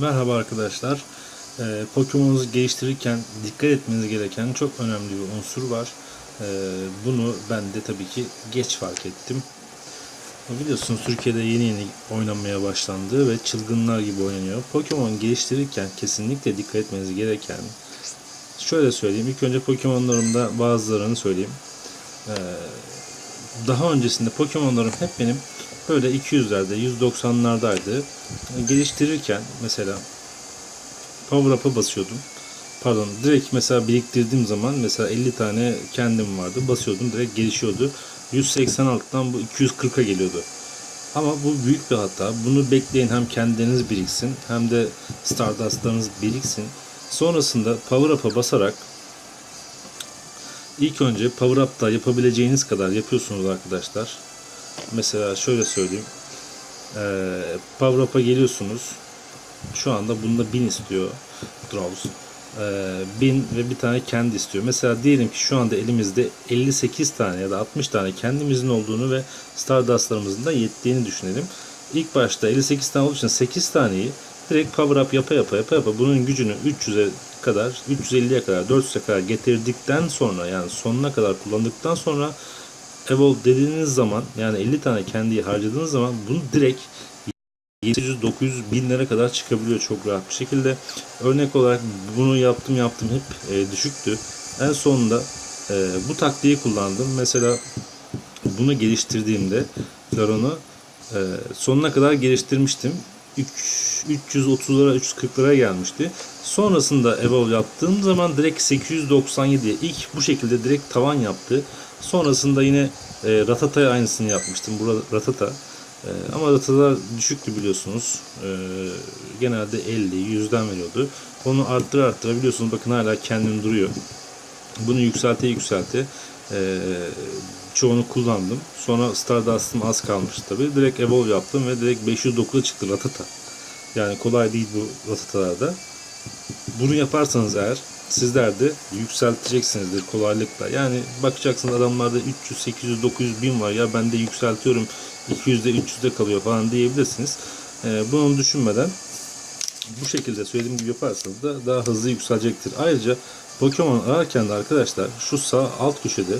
Merhaba arkadaşlar. Ee, Pokemon'unuzu geliştirirken dikkat etmeniz gereken çok önemli bir unsur var. Ee, bunu ben de tabii ki geç fark ettim. Biliyorsunuz Türkiye'de yeni yeni oynanmaya başlandı ve çılgınlar gibi oynanıyor. Pokemon geliştirirken kesinlikle dikkat etmeniz gereken şöyle söyleyeyim. İlk önce Pokemon'larımda bazılarını söyleyeyim. Ee, daha öncesinde Pokemon'larım hep benim böyle 200'lerde, 190'lardaydı. Geliştirirken mesela Power Up'a basıyordum. Pardon, direkt mesela biriktirdiğim zaman mesela 50 tane kendim vardı. Basıyordum direkt gelişiyordu. 186'dan bu 240'a geliyordu. Ama bu büyük bir hata. Bunu bekleyin hem kendiniz biriksin hem de Stardust'larınız biriksin. Sonrasında Power Up'a basarak ilk önce Power Up'ta yapabileceğiniz kadar yapıyorsunuz arkadaşlar. Mesela şöyle söyleyeyim. Ee, Power Up'a geliyorsunuz. Şu anda bunda 1000 istiyor Draws. Ee, 1000 ve bir tane kendi istiyor. Mesela diyelim ki şu anda elimizde 58 tane ya da 60 tane kendimizin olduğunu ve Stardust'larımızın da yettiğini düşünelim. İlk başta 58 tane olduğu için 8 taneyi direkt power up yapa yapa yapa yapa bunun gücünü 300'e kadar 350'ye kadar 400'e kadar getirdikten sonra yani sonuna kadar kullandıktan sonra Evolve dediğiniz zaman yani 50 tane kendiyi harcadığınız zaman bunu direkt 700-900 binlere kadar çıkabiliyor çok rahat bir şekilde. Örnek olarak bunu yaptım yaptım hep e, düşüktü. En sonunda e, bu taktiği kullandım. Mesela bunu geliştirdiğimde Laron'u e, sonuna kadar geliştirmiştim. 330'lara 340'lara gelmişti. Sonrasında Evolve yaptığım zaman direkt 897'ye ilk bu şekilde direkt tavan yaptı. Sonrasında yine e, Ratata'ya aynısını yapmıştım. Burada Ratata. E, ama Ratata düşüktü biliyorsunuz. E, genelde 50, 100'den veriyordu. Onu arttıra arttıra biliyorsunuz bakın hala kendini duruyor. Bunu yükselte yükselte e, çoğunu kullandım. Sonra Stardust'ım az kalmıştı tabi. Direkt Evolve yaptım ve direkt 509'a çıktı Ratata. Yani kolay değil bu Ratata'larda. Bunu yaparsanız eğer sizler de yükselteceksinizdir kolaylıkla. Yani bakacaksınız adamlarda 300, 800, 900 bin var ya ben de yükseltiyorum 200'de 300'de kalıyor falan diyebilirsiniz. Ee, bunu düşünmeden bu şekilde söylediğim gibi yaparsanız da daha hızlı yükselecektir. Ayrıca Pokemon ararken de arkadaşlar şu sağ alt köşede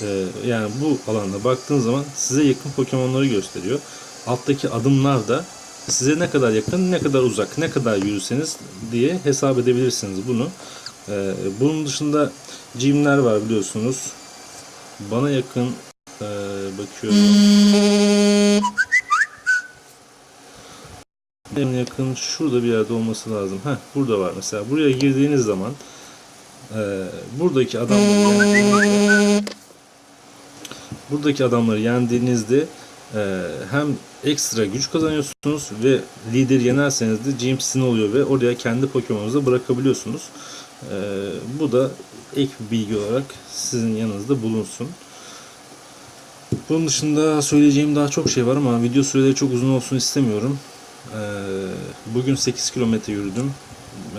e, yani bu alanda baktığınız zaman size yakın Pokemon'ları gösteriyor. Alttaki adımlar da size ne kadar yakın, ne kadar uzak, ne kadar yürüseniz diye hesap edebilirsiniz bunu. Ee, bunun dışında gymler var biliyorsunuz. Bana yakın e, bakıyorum. En yakın şurada bir yerde olması lazım. Heh, burada var mesela. Buraya girdiğiniz zaman e, buradaki adamları yendiğinizde, buradaki adamları yendiğinizde e, hem ekstra güç kazanıyorsunuz ve lider yenerseniz de gym sizin oluyor ve oraya kendi Pokemon'unuzu bırakabiliyorsunuz. E, bu da ek bir bilgi olarak sizin yanınızda bulunsun. Bunun dışında söyleyeceğim daha çok şey var ama video süreleri çok uzun olsun istemiyorum. Ee, bugün 8 kilometre yürüdüm.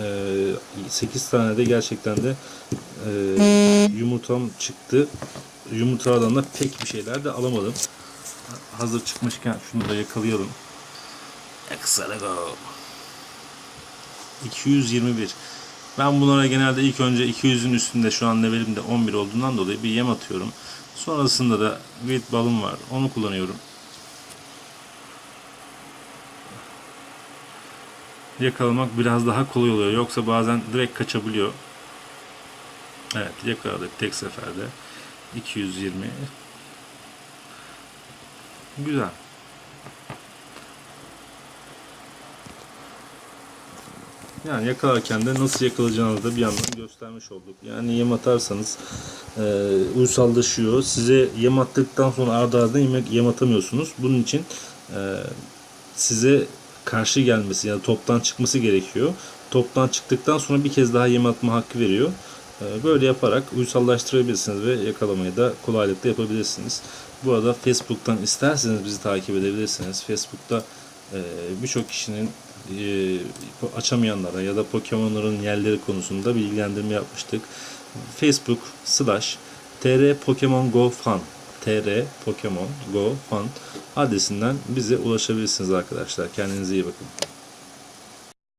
Ee, 8 tane de gerçekten de e, yumurtam çıktı. Yumurtalardan da pek bir şeyler de alamadım. Hazır çıkmışken şunu da yakalayalım. Excellent. 221. Ben bunlara genelde ilk önce 200'ün üstünde şu an levelim de 11 olduğundan dolayı bir yem atıyorum. Sonrasında da Great Ball'um var. Onu kullanıyorum. Yakalamak biraz daha kolay oluyor. Yoksa bazen direkt kaçabiliyor. Evet yakaladık tek seferde. 220. Güzel. Yani yakalarken de nasıl yakalayacağınızı da bir yandan göstermiş olduk. Yani yem atarsanız e, uysallaşıyor. Size yem attıktan sonra ardı ardına yem, yem atamıyorsunuz. Bunun için e, size karşı gelmesi yani toptan çıkması gerekiyor. Toptan çıktıktan sonra bir kez daha yem atma hakkı veriyor. E, böyle yaparak uysallaştırabilirsiniz ve yakalamayı da kolaylıkla yapabilirsiniz. Bu arada Facebook'tan isterseniz bizi takip edebilirsiniz. Facebook'ta e, birçok kişinin e, açamayanlara ya da Pokemon'ların yerleri konusunda bilgilendirme yapmıştık. Facebook slash tr Pokemon Go Fan tr Pokemon Go Fan adresinden bize ulaşabilirsiniz arkadaşlar. Kendinize iyi bakın.